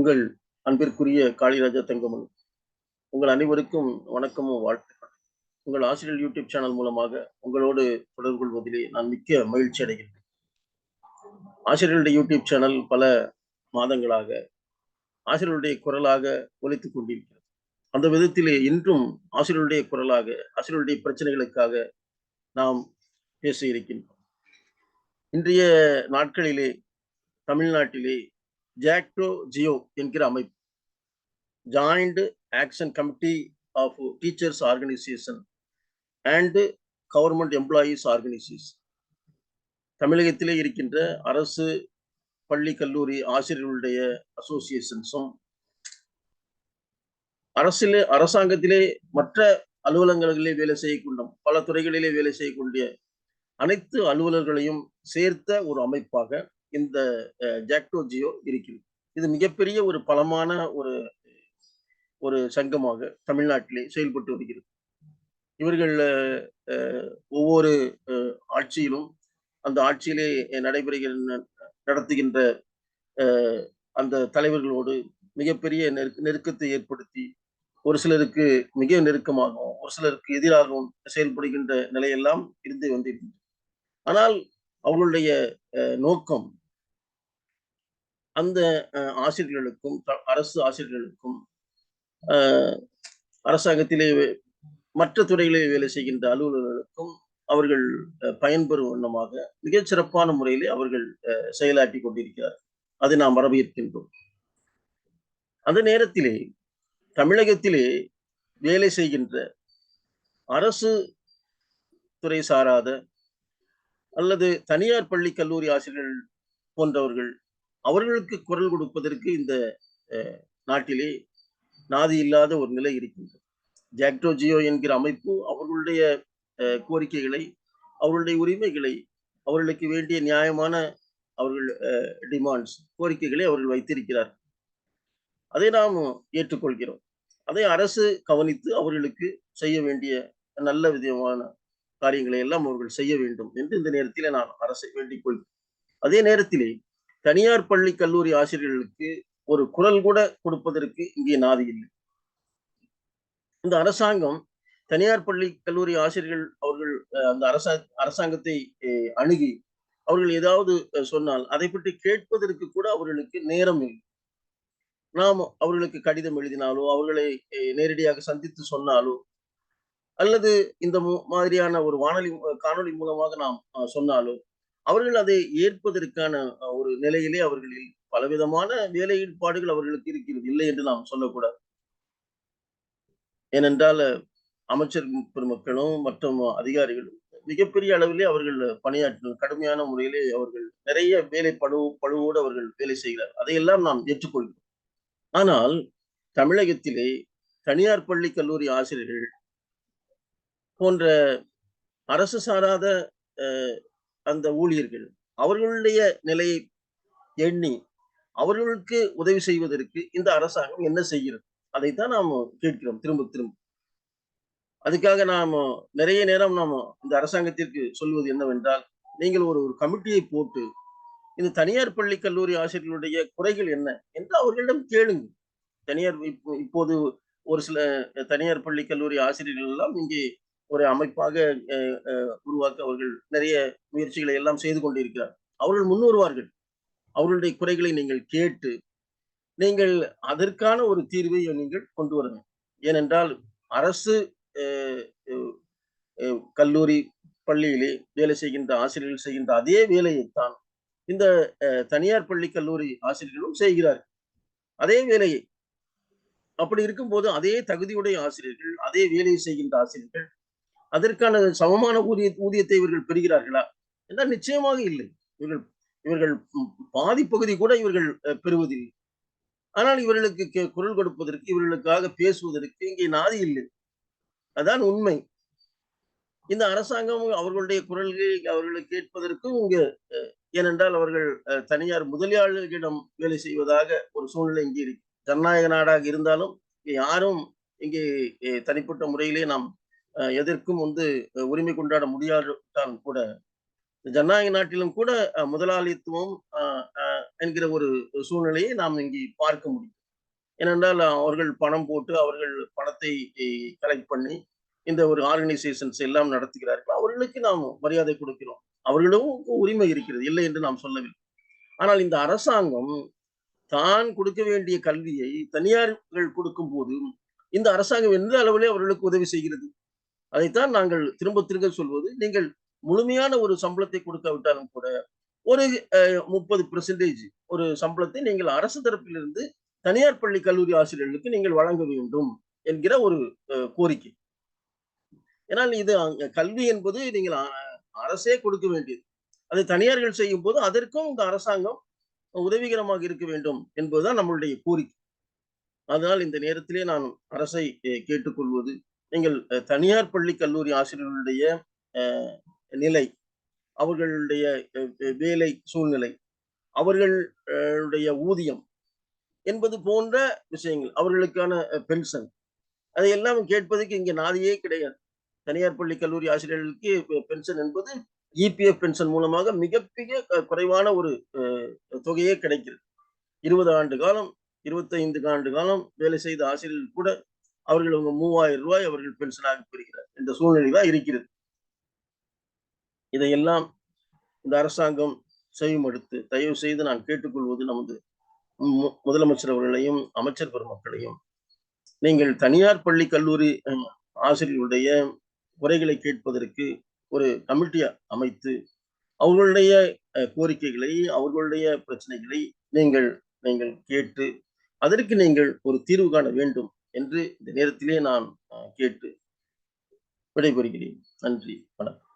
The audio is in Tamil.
உங்கள் அன்பிற்குரிய காளிராஜா தங்கமணி உங்கள் அனைவருக்கும் வணக்கமும் வாழ்த்துக்கள். உங்கள் ஆசிரியர் யூடியூப் சேனல் மூலமாக உங்களோடு தொடர்பு கொள்வதிலே நான் மிக்க மகிழ்ச்சி அடைகிறேன். ஆசிரியருடைய யூடியூப் சேனல் பல மாதங்களாக ஆசிரியர்களுடைய குரலாக ஒலித்துக் கொண்டிருக்கிறது. அந்த விதத்திலே இன்றும் ஆசிரியருடைய குரலாக ஆசிரியருடைய பிரச்சனைகளுக்காக நாம் பேச இருக்கின்றோம். இன்றைய நாட்களிலே தமிழ்நாட்டிலே ஜாக்டோ ஜியோ என்கிற அமைப்பு. Joint action committee of teachers organisation and government employees organisation தமிழகத்திலே இருக்கின்ற அரசு பள்ளி கல்லூரி ஆசிரியர்களுடைய அசோசியேஷன்ஸும் அரசிலே அரசாங்கத்திலே மற்ற அலுவலகங்களிலே வேலை செய்யக்கூடிய பல துறைகளிலே வேலை செய்யக்கூடிய அனைத்து அலுவலர்களையும் சேர்த்த ஒரு அமைப்பாக இந்த ஜாக்டோ ஜியோ இருக்கிறது. இது மிகப்பெரிய ஒரு பலமான ஒரு ஒரு சங்கமாக தமிழ்நாட்டிலே செயல்பட்டு வருகிறது. இவர்கள் ஒவ்வொரு ஆட்சியிலும் அந்த ஆட்சியிலே நடைபெறுகிற நடத்துகின்ற அந்த தலைவர்களோடு மிகப்பெரிய நெருக்கத்தை ஏற்படுத்தி ஒரு சிலருக்கு மிக நெருக்கமாகவும் ஒரு சிலருக்கு எதிராகவும் செயல்படுகின்ற நிலையெல்லாம் இருந்து வந்திருக்கின்றது. ஆனால் அவர்களுடைய நோக்கம் அந்த ஆசிரியர்களுக்கும் அரசு ஆசிரியர்களுக்கும் அரசாங்கத்திலே மற்ற துறைகளிலே வேலை செய்கின்ற அலுவலர்களுக்கும் அவர்கள் பயன்பெறும் வண்ணமாக மிகச் சிறப்பான முறையிலே அவர்கள் செயலாற்றி கொண்டிருக்கிறார். அதை நாம் வரவேற்கின்றோம். அந்த நேரத்திலே தமிழகத்திலே வேலை செய்கின்ற அரசு துறை சாராத அல்லது தனியார் பள்ளி கல்லூரி ஆசிரியர்கள் போன்றவர்கள் அவர்களுக்கு குரல் கொடுப்பதற்கு இந்த நாட்டிலே நாதி இல்லாத ஒரு நிலை இருக்கின்றது. ஜாக்டோ ஜியோ என்கிற அமைப்பு அவர்களுடைய கோரிக்கைகளை அவர்களுடைய உரிமைகளை அவர்களுக்கு வேண்டிய நியாயமான அவர்கள் டிமாண்ட்ஸ் கோரிக்கைகளை அவர்கள் வைத்திருக்கிறார் அதை நாம் ஏற்றுக்கொள்கிறோம். அதை அரசு கவனித்து அவர்களுக்கு செய்ய வேண்டிய நல்ல விதமான காரியங்களை எல்லாம் அவர்கள் செய்ய வேண்டும் என்று இந்த நேரத்தில் நான் அரசை வேண்டிக் கொள்கிறேன். அதே நேரத்திலே தனியார் பள்ளி கல்லூரி ஆசிரியர்களுக்கு ஒரு குரல் கூட கொடுப்பதற்கு இங்கே நாதி இல்லை. இந்த அரசாங்கம் தனியார் பள்ளி கல்லூரி ஆசிரியர்கள் அவர்கள் அந்த அரசா அரசாங்கத்தை அணுகி அவர்கள் ஏதாவது சொன்னால் அதை பற்றி கேட்பதற்கு கூட அவர்களுக்கு நேரம் இல்லை. நாம் அவர்களுக்கு கடிதம் எழுதினாலோ அவர்களை நேரடியாக சந்தித்து சொன்னாலோ அல்லது இந்த மாதிரியான ஒரு வானொலி காணொலி மூலமாக நாம் சொன்னாலோ அவர்கள் அதை ஏற்பதற்கான ஒரு நிலையிலே அவர்களில் பலவிதமான வேலை ஈடுபாடுகள் அவர்களுக்கு இருக்கிறது. இல்லை என்று நாம் சொல்லக்கூடாது. ஏனென்றால் அமைச்சர் பெருமக்களும் மற்றும் அதிகாரிகளும் மிகப்பெரிய அளவிலே அவர்கள் பணியாற்றும் கடுமையான முறையிலே அவர்கள் நிறைய வேலை பழு பழுவோடு அவர்கள் வேலை செய்கிறார். அதையெல்லாம் நாம் ஏற்றுக்கொள்கிறோம். ஆனால் தமிழகத்திலே தனியார் பள்ளி கல்லூரி ஆசிரியர்கள் போன்ற அரசு சாராத அந்த ஊழியர்கள். அவர்களுடைய நிலையை எண்ணி அவர்களுக்கு உதவி செய்வதற்கு இந்த அரசாங்கம் என்ன செய்கிறது? அதைத்தான் நாம் கேட்கிறோம். திரும்ப திரும்ப. அதுக்காக நாம் நிறைய நேரம் நாம் இந்த அரசாங்கத்திற்கு சொல்வது என்னவென்றால் நீங்கள் ஒரு ஒரு கமிட்டியை போட்டு இந்த தனியார் பள்ளி கல்லூரி ஆசிரியர்களுடைய குறைகள் என்ன என்று அவர்களிடம் கேளுங்க தனியார் இப்போது ஒரு சில தனியார் பள்ளி கல்லூரி ஆசிரியர்கள் எல்லாம் இங்கே ஒரு அமைப்பாக உருவாக்க அவர்கள் நிறைய முயற்சிகளை எல்லாம் செய்து கொண்டிருக்கிறார். அவர்கள் முன்வருவார்கள். அவர்களுடைய குறைகளை நீங்கள் கேட்டு நீங்கள் அதற்கான ஒரு தீர்வை நீங்கள் கொண்டு வரணும் ஏனென்றால் அரசு கல்லூரி பள்ளியிலே வேலை செய்கின்ற ஆசிரியர்கள் செய்கின்ற அதே வேலையைத்தான் இந்த தனியார் பள்ளி கல்லூரி ஆசிரியர்களும் செய்கிறார்கள். அதே வேலையை. அப்படி இருக்கும்போது அதே தகுதியுடைய ஆசிரியர்கள் அதே வேலையை செய்கின்ற ஆசிரியர்கள் அதற்கான சமமான ஊதிய ஊதியத்தை இவர்கள் பெறுகிறார்களா? என்றால் நிச்சயமாக இல்லை. இவர்கள் இவர்கள் பாதி பகுதி கூட இவர்கள் பெறுவதில்லை. ஆனால் இவர்களுக்கு குரல் கொடுப்பதற்கு இவர்களுக்காக பேசுவதற்கு இங்கே நாதி இல்லை. அதான் உண்மை. இந்த அரசாங்கம் அவர்களுடைய குரல்களை அவர்களை கேட்பதற்கும் இங்க ஏனென்றால் அவர்கள் தனியார் முதலியாளர்களிடம் வேலை செய்வதாக ஒரு சூழ்நிலை இங்கே இருக்கு. ஜனநாயக நாடாக இருந்தாலும் யாரும் இங்கே தனிப்பட்ட முறையிலே நாம் எதற்கும் வந்து உரிமை கொண்டாட முடியாவிட்டாலும் கூட ஜனநாயக நாட்டிலும் கூட முதலாளித்துவம் என்கிற ஒரு சூழ்நிலையை நாம் இங்கே பார்க்க முடியும். ஏனென்றால் அவர்கள் பணம் போட்டு அவர்கள் பணத்தை கலெக்ட் பண்ணி இந்த ஒரு ஆர்கனைசேஷன்ஸ் எல்லாம் நடத்துகிறார்கள். அவர்களுக்கு நாம் மரியாதை கொடுக்கிறோம். அவர்களும் உரிமை இருக்கிறது. இல்லை என்று நாம் சொல்லவில்லை. ஆனால் இந்த அரசாங்கம் தான் கொடுக்க வேண்டிய கல்வியை தனியார்கள் கொடுக்கும் போது இந்த அரசாங்கம் எந்த அளவிலே அவர்களுக்கு உதவி செய்கிறது? அதைத்தான் நாங்கள் திரும்ப திரும்ப சொல்வது. நீங்கள் முழுமையான ஒரு சம்பளத்தை கொடுக்காவிட்டாலும் கூட ஒரு முப்பது பெர்சன்டேஜ் ஒரு சம்பளத்தை நீங்கள் அரசு தரப்பிலிருந்து தனியார் பள்ளி கல்லூரி ஆசிரியர்களுக்கு நீங்கள் வழங்க வேண்டும் என்கிற ஒரு கோரிக்கை. ஏன்னால் இது கல்வி என்பது நீங்கள் அரசே கொடுக்க வேண்டியது. அதை தனியார்கள் செய்யும் போது அதற்கும் இந்த அரசாங்கம் உதவிகரமாக இருக்க வேண்டும் என்பதுதான் நம்மளுடைய கோரிக்கை. அதனால் இந்த நேரத்திலே நான் அரசை கேட்டுக்கொள்வது நீங்கள் தனியார் பள்ளி கல்லூரி ஆசிரியர்களுடைய நிலை அவர்களுடைய வேலை சூழ்நிலை அவர்களுடைய ஊதியம் என்பது போன்ற விஷயங்கள் அவர்களுக்கான பென்ஷன் அதையெல்லாம் கேட்பதற்கு இங்கே நாதியே கிடையாது. தனியார் பள்ளி கல்லூரி ஆசிரியர்களுக்கு பென்ஷன் என்பது இபிஎஃப் பென்ஷன் மூலமாக மிகப்பெரிய குறைவான ஒரு தொகையே கிடைக்கிறது. இருபது ஆண்டு காலம் இருபத்தைந்து ஆண்டு காலம் வேலை செய்த ஆசிரியர்கள் கூட அவர்கள் அவங்க மூவாயிரம் ரூபாய் அவர்கள் பென்ஷனாக பெறுகிறார் இந்த சூழ்நிலை தான் இருக்கிறது. இதையெல்லாம் இந்த அரசாங்கம் செய்யும் எடுத்து தயவு செய்து நான் கேட்டுக்கொள்வது நமது முதலமைச்சர் அவர்களையும் அமைச்சர் பெருமக்களையும் நீங்கள் தனியார் பள்ளி கல்லூரி ஆசிரியர்களுடைய குறைகளை கேட்பதற்கு ஒரு கமிட்டியை அமைத்து அவர்களுடைய கோரிக்கைகளை அவர்களுடைய பிரச்சனைகளை நீங்கள் நீங்கள் கேட்டு அதற்கு நீங்கள் ஒரு தீர்வு காண வேண்டும் என்று இந்த நேரத்திலே நான் கேட்டு விடைபெறுகிறேன். நன்றி வணக்கம்.